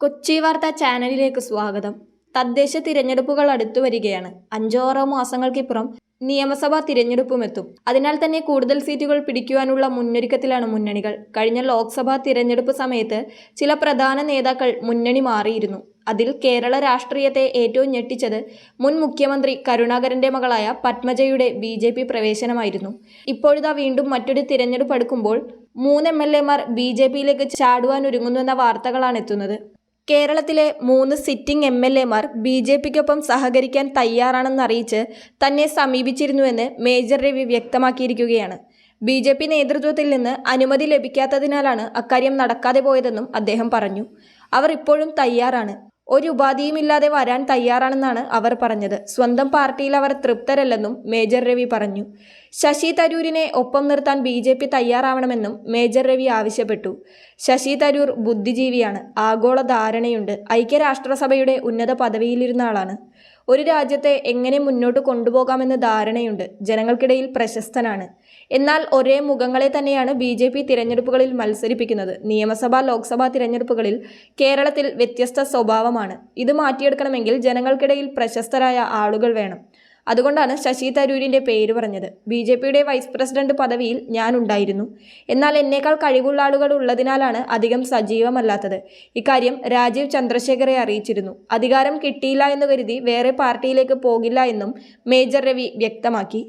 കൊച്ചി വാർത്ത ചാനലിലേക്ക് സ്വാഗതം. തദ്ദേശ തിരഞ്ഞെടുപ്പുകൾ അടുത്തു വരികയാണ്. അഞ്ചോ ആറോ മാസങ്ങൾക്കിപ്പുറം നിയമസഭാ തിരഞ്ഞെടുപ്പും എത്തും അതിനാൽ തന്നെ കൂടുതൽ സീറ്റുകൾ പിടിക്കുവാനുള്ള മുന്നൊരുക്കത്തിലാണ് മുന്നണികൾ. കഴിഞ്ഞ ലോക്സഭാ തിരഞ്ഞെടുപ്പ് സമയത്ത് ചില പ്രധാന നേതാക്കൾ മുന്നണി മാറിയിരുന്നു. അതിൽ കേരള രാഷ്ട്രീയത്തെ ഏറ്റവും ഞെട്ടിച്ചത് മുൻ മുഖ്യമന്ത്രി കരുണാകരന്റെ മകളായ പത്മജയുടെ ബി ജെ പി പ്രവേശനമായിരുന്നു. ഇപ്പോഴിതാ വീണ്ടും മറ്റൊരു തിരഞ്ഞെടുപ്പ് അടുക്കുമ്പോൾ മൂന്ന് എം എൽ എമാർ ബി ജെ പിയിലേക്ക് ചാടുവാനൊരുങ്ങുന്നുവെന്ന വാർത്തകളാണ് എത്തുന്നത്. കേരളത്തിലെ മൂന്ന് സിറ്റിംഗ് എം എൽ എമാർ ബി ജെ പിക്കൊപ്പം സഹകരിക്കാൻ തയ്യാറാണെന്നറിയിച്ച് തന്നെ സമീപിച്ചിരുന്നുവെന്ന് മേജർ രവി വ്യക്തമാക്കിയിരിക്കുകയാണ്. ബി ജെ പി നേതൃത്വത്തിൽ നിന്ന് അനുമതി ലഭിക്കാത്തതിനാലാണ് അക്കാര്യം നടക്കാതെ പോയതെന്നും അദ്ദേഹം പറഞ്ഞു. അവർ ഇപ്പോഴും തയ്യാറാണ്. ഒരു ഉപാധിയുമില്ലാതെ വരാൻ തയ്യാറാണെന്നാണ് അവർ പറഞ്ഞത്. സ്വന്തം പാർട്ടിയിൽ അവർ തൃപ്തരല്ലെന്നും മേജർ രവി പറഞ്ഞു. ശശി തരൂരിനെ ഒപ്പം നിർത്താൻ ബി ജെ പി തയ്യാറാവണമെന്നും മേജർ രവി ആവശ്യപ്പെട്ടു. ശശി തരൂർ ബുദ്ധിജീവിയാണ്. ആഗോള ധാരണയുണ്ട്. ഐക്യരാഷ്ട്രസഭയുടെ ഉന്നത പദവിയിലിരുന്ന ആളാണ്. ഒരു രാജ്യത്തെ എങ്ങനെ മുന്നോട്ട് കൊണ്ടുപോകാമെന്ന് ധാരണയുണ്ട്. ജനങ്ങൾക്കിടയിൽ പ്രശസ്തനാണ്. എന്നാൽ ഒരേ മുഖങ്ങളെ തന്നെയാണ് ബി ജെ പി തിരഞ്ഞെടുപ്പുകളിൽ മത്സരിപ്പിക്കുന്നത്. നിയമസഭാ ലോക്സഭാ തിരഞ്ഞെടുപ്പുകളിൽ കേരളത്തിൽ വ്യത്യസ്ത സ്വഭാവമാണ്. ഇത് മാറ്റിയെടുക്കണമെങ്കിൽ ജനങ്ങൾക്കിടയിൽ പ്രശസ്തരായ ആളുകൾ വേണം. അതുകൊണ്ടാണ് ശശി തരൂരിന്റെ പേര് പറഞ്ഞത്. ബി ജെ പിയുടെ വൈസ് പ്രസിഡന്റ് പദവിയിൽ ഞാൻ ഉണ്ടായിരുന്നു. എന്നാൽ എന്നേക്കാൾ കഴിവുള്ള ആളുകൾ ഉള്ളതിനാലാണ് അധികം സജീവമല്ലാത്തത്. ഇക്കാര്യം രാജീവ് ചന്ദ്രശേഖരെ അറിയിച്ചിരുന്നു. അധികാരം കിട്ടിയില്ല എന്ന് കരുതി വേറെ പാർട്ടിയിലേക്ക് പോകില്ല എന്നും മേജർ രവി വ്യക്തമാക്കി.